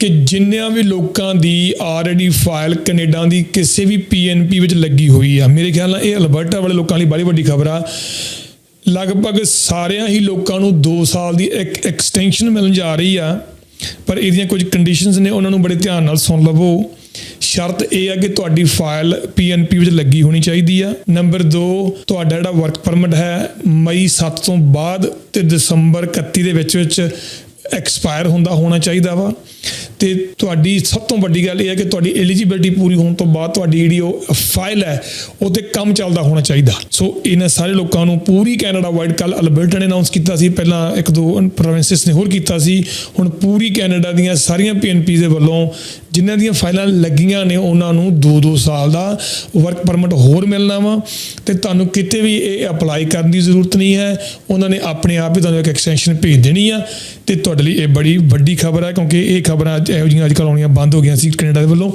ਕਿ ਜਿੰਨਿਆਂ ਵੀ ਲੋਕਾਂ ਦੀ ਆਲਰੇਡੀ ਫਾਈਲ ਕੈਨੇਡਾ ਦੀ ਕਿਸੇ ਵੀ ਪੀਐਨਪੀ ਵਿੱਚ ਲੱਗੀ ਹੋਈ ਆ। ਮੇਰੇ ਖਿਆਲ ਨਾਲ ਇਹ ਅਲਬਰਟਾ ਵਾਲੇ ਲੋਕਾਂ ਲਈ ਬੜੀ ਵੱਡੀ ਖਬਰ ਆ। ਲਗਭਗ ਸਾਰਿਆਂ ਹੀ ਲੋਕਾਂ ਨੂੰ 2 ਸਾਲ ਦੀ ਇੱਕ ਐਕਸਟੈਂਸ਼ਨ ਮਿਲਣ ਜਾ ਰਹੀ ਆ। ਪਰ ਇਹਦੀਆਂ ਕੁਝ ਕੰਡੀਸ਼ਨਸ ਨੇ, ਉਹਨਾਂ ਨੂੰ ਬੜੇ ਧਿਆਨ ਨਾਲ ਸੁਣ ਲਵੋ। ਸ਼ਰਤ ਇਹ ਆ ਕਿ ਤੁਹਾਡੀ ਫਾਈਲ ਪੀਐਨਪੀ ਵਿੱਚ ਲੱਗੀ ਹੋਣੀ ਚਾਹੀਦੀ ਆ। ਨੰਬਰ 2 ਤੁਹਾਡਾ ਜਿਹੜਾ ਵਰਕ ਪਰਮਿਟ ਹੈ, ਮਈ 7 ਤੋਂ ਬਾਅਦ ਤੇ ਦਸੰਬਰ 31 ਦੇ ਵਿੱਚ ਵਿੱਚ ਐਕਸਪਾਇਰ ਹੁੰਦਾ ਹੋਣਾ ਚਾਹੀਦਾ ਵਾ। ਤੇ ਤੁਹਾਡੀ ਸਭ ਤੋਂ ਵੱਡੀ ਗੱਲ ਇਹ ਹੈ ਕਿ ਤੁਹਾਡੀ ਐਲੀਜੀਬਿਲਟੀ ਪੂਰੀ ਹੋਣ ਤੋਂ ਬਾਅਦ ਤੁਹਾਡੀ ਜਿਹੜੀ ਉਹ ਫਾਈਲ ਹੈ, ਉਹ ਤੇ ਕੰਮ ਚੱਲਦਾ ਹੋਣਾ ਚਾਹੀਦਾ। ਸੋ ਇਹਨਾਂ ਸਾਰੇ ਲੋਕਾਂ ਨੂੰ ਪੂਰੀ ਕੈਨੇਡਾ ਵਾਈਡ ਕੱਲ ਅਲਬਰਟਾ ਨੇ ਅਨਾਉਂਸ ਕੀਤਾ ਸੀ। ਪਹਿਲਾਂ ਇੱਕ ਦੋ ਪ੍ਰੋਵਿੰਸਸ ਨੇ ਹੋਰ ਕੀਤਾ ਸੀ। ਹੁਣ ਪੂਰੀ ਕੈਨੇਡਾ ਦੀਆਂ ਸਾਰੀਆਂ ਪੀਐਨਪੀ ਦੇ ਵੱਲੋਂ ਜਿਨ੍ਹਾਂ ਦੀਆਂ ਫਾਈਲਾਂ ਲੱਗੀਆਂ ਨੇ ਉਹਨਾਂ ਨੂੰ 2-2 ਸਾਲ ਦਾ ਵਰਕ ਪਰਮਿਟ ਹੋਰ ਮਿਲਣਾ ਵਾ ਤੇ ਤੁਹਾਨੂੰ ਕਿਤੇ ਵੀ ਇਹ ਅਪਲਾਈ ਕਰਨ ਦੀ ਜ਼ਰੂਰਤ ਨਹੀਂ ਹੈ। ਉਹਨਾਂ ਨੇ ਆਪਣੇ ਆਪ ਹੀ ਤੁਹਾਨੂੰ ਇੱਕ ਐਕਸਟੈਂਸ਼ਨ ਭੇਜ ਦੇਣੀ ਆ ਤੇ ਤੁਹਾਡੇ ਲਈ ਇਹ ਬੜੀ ਵੱਡੀ ਖਬਰ ਹੈ ਕਿਉਂਕਿ ਇਹ ਖਬਰਾਂ ਇਹੋ ਜਿਹੀਆਂ ਅੱਜ ਕੱਲ੍ਹ ਆਉਣੀਆਂ ਬੰਦ ਹੋ ਗਈਆਂ ਸੀ ਕੈਨੇਡਾ ਦੇ ਵੱਲੋਂ।